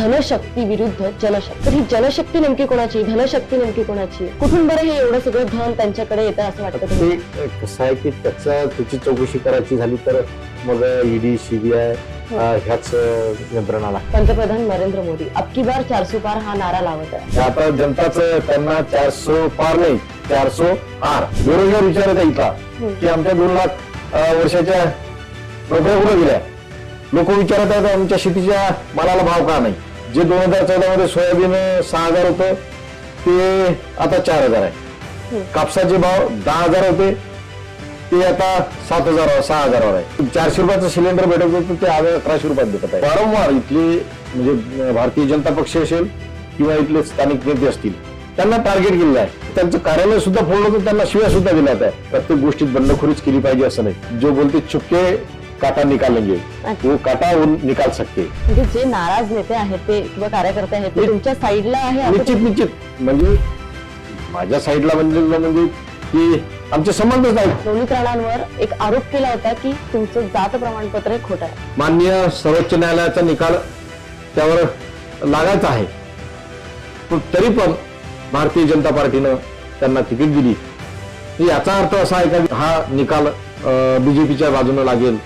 धनशक्ती विरुद्ध जनशक्ती. तर ही जनशक्ती नेमकी कोणाची धनशक्ती नेमकी कोणाची कुठून बरं हे एवढं सगळं धन त्यांच्याकडे येतं असं वाटतं? ते कसं आहे की त्याचा त्याची चौकशी करायची झाली तर मग ईडी सीबीआय ह्याच अं, यंत्रणाला पंतप्रधान नरेंद्र मोदी. अबकी बार चारसो पार हा नारा लावत आहे. आता जनताचं त्यांना चारसो पार नाही चारसो आर बेरोजगार विचारत आहे इथला की आमच्या दोन लाख वर्षाच्या नोकऱ्या कुठे गेल्या? लोक विचारत आहेत आमच्या शेतीच्या मालाला भाव का नाही? जे दोन हजार चौदा मध्ये सोयाबीन सहा हजार होतं ते आता चार हजार आहे. कापसाचे भाव दहा हजार होते ते आता सात हजार सहा हजारावर आहे. चारशे रुपयाचं सिलेंडर भेटत होतं ते आज अकराशे रुपयात भेटत आहे. वारंवार इथले म्हणजे भारतीय जनता पक्ष असेल किंवा इथले स्थानिक नेते असतील त्यांना टार्गेट केलेलं आहे. त्यांचं कार्यालय सुद्धा फोडलं होतं त्यांना शिव्या सुद्धा दिल्या आहे प्रत्येक गोष्टीत बंडखोरीच केली पाहिजे असं नाही. जो बोलते चुपके काटा निकालेंगे वो काटा वो निकाल सकते म्हणजे जे नाराज नेते आहेत ते किंवा कार्यकर्ते आहेत ते तुमच्या साईडला आहे असं निश्चित निश्चित. म्हणजे माझ्या साईडला म्हणजे म्हणजे की आमचे संबंधच नाही नवनीत राणांवर एक आरोप केला होता की तुमचं जात प्रमाणपत्र हे खोटं आहे. मान्य सर्वोच्च न्यायालयाचा निकाल त्यावर लागायचा आहे. पण तरी पण भारतीय जनता पार्टीनं त्यांना तिकीट दिली. याचा अर्थ असा आहे का हा निकाल बीजेपीच्या बाजूने लागेल?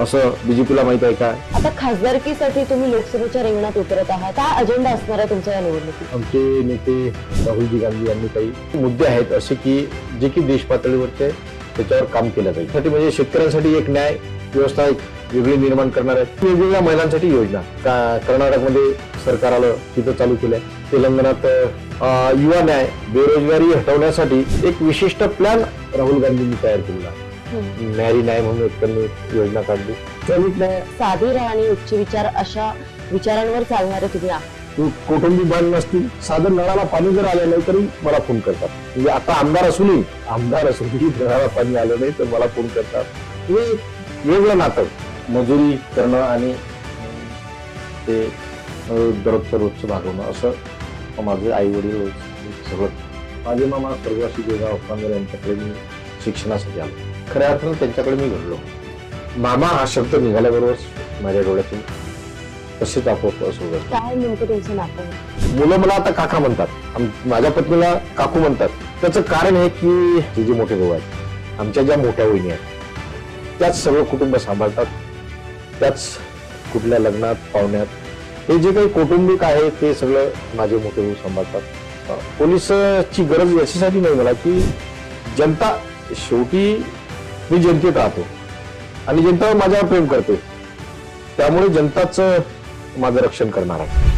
असं बीजेपीला माहीत आहे का? आता खासदारकीसाठी तुम्ही लोकसभेच्या रिंगणात उतरत आहात. काय अजेंडा असणार आहे तुमच्या या निवडणुकीत? आमचे नेते राहुलजी गांधी यांनी काही मुद्दे आहेत असे की जे की देश पातळीवरचे त्याच्यावर काम केलं पाहिजे. त्यासाठी म्हणजे शेतकऱ्यांसाठी एक न्याय व्यवस्था एक वेगळी निर्माण करणार आहेत. वेगवेगळ्या महिलांसाठी योजना का- कर्नाटकमध्ये सरकार आलं तिथं चालू केलंय. तेलंगणात युवा न्याय बेरोजगारी हटवण्यासाठी एक विशिष्ट प्लॅन राहुल गांधींनी तयार केलेला न्यारी न्याय म्हणून त्यांनी योजना काढली. साधी राहणी उच्च विचार अशा विचारांवर चालणारे तुम्ही आहात. कौटुंबिक बांध नसतील साधं नळाला पाणी जर आलं नाही तरी मला फोन करतात. म्हणजे आता आमदार असूनही आमदार असूनही नळाला पाणी आलं नाही तर मला फोन करतात. हे वेगळं नातं. मजुरी करणं आणि ते दररोजचं रोजचं भागवणं असं माझे आई वडील सगळं. माझे मामा देवराव अफांगर यांच्याकडे मी शिक्षणासाठी आलो. खऱ्या अर्थानं त्यांच्याकडे मी घडलो. मामा हा शब्द निघाल्याबरोबर माझ्या डोळ्यातून तसेच आपोआप असं. काय नेमकं नातं? आहे? मुलं मला आता काका म्हणतात. आम- माझ्या पत्नीला काकू म्हणतात. त्याचं कारण हे की ते जे मोठे भाऊ आहेत आमच्या ज्या मोठ्या वहिनी आहेत त्याच सगळं कुटुंब सांभाळतात. त्याच कुठल्या लग्नात पाहुण्यात हे जे काही कौटुंबिक आहे ते सगळं माझे मोठे भाऊ सांभाळतात. पोलिसची गरज याच्यासाठी नाही मला की जनता शेवटी मी जनतेत राहतो. आणि जनता माझ्यावर प्रेम करते. त्यामुळे जनताच माझं रक्षण करणार आहे.